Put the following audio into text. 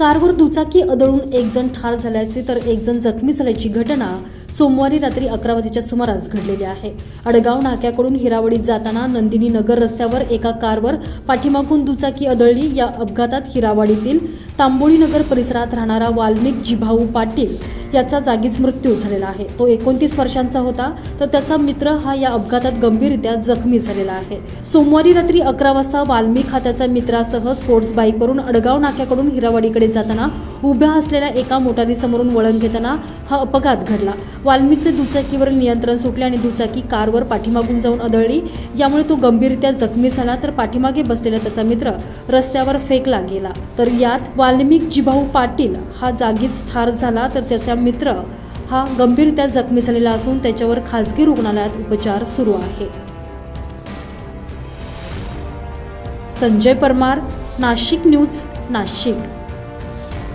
कारवर दुचाकी आदळून एक जण ठार झाल्याची तर एक जण जखमी झाल्याची घटना सोमवारी रात्री अकरा वाजेच्या सुमारास घडलेली आहे. अडगाव नाक्याकडून हिरावडीत जाताना नंदिनी नगर रस्त्यावर एका कारवर पाठीमागून दुचाकी आदळली. या अपघातात हिरावाडीतील तांबोळी नगर परिसरात राहणारा वाल्मिक जिभाऊ पाटील याचा जागीच मृत्यू झालेला आहे. तो एकोणतीस वर्षांचा होता तर त्याचा मित्र हा या अपघातात गंभीररित्या जखमी झालेला आहे. सोमवारी रात्री अकरा वाजता वाल्मिक हा मित्रासह स्पोर्ट्स बाईकवरून अडगाव नाक्याकडून हिरावाडीकडे जाताना उभ्या असलेल्या एका मोटारीसमोरून वळण घेताना हा अपघात घडला. वाल्मीचे दुचाकीवरील नियंत्रण सुटले आणि दुचाकी कारवर पाठीमागून जाऊन आदळली. यामुळे तो गंभीररित्या जखमी झाला तर पाठीमागे बसलेला त्याचा मित्र रस्त्यावर फेकला गेला. तर यात वाल्मिक जिभाऊ पाटील हा जागीच ठार झाला तर त्याच्या मित्र हा गंभीररित्या जखमी झालेला असून त्याच्यावर खासगी रुग्णालयात उपचार सुरू आहे. संजय परमार नाशिक न्यूज नाशिक.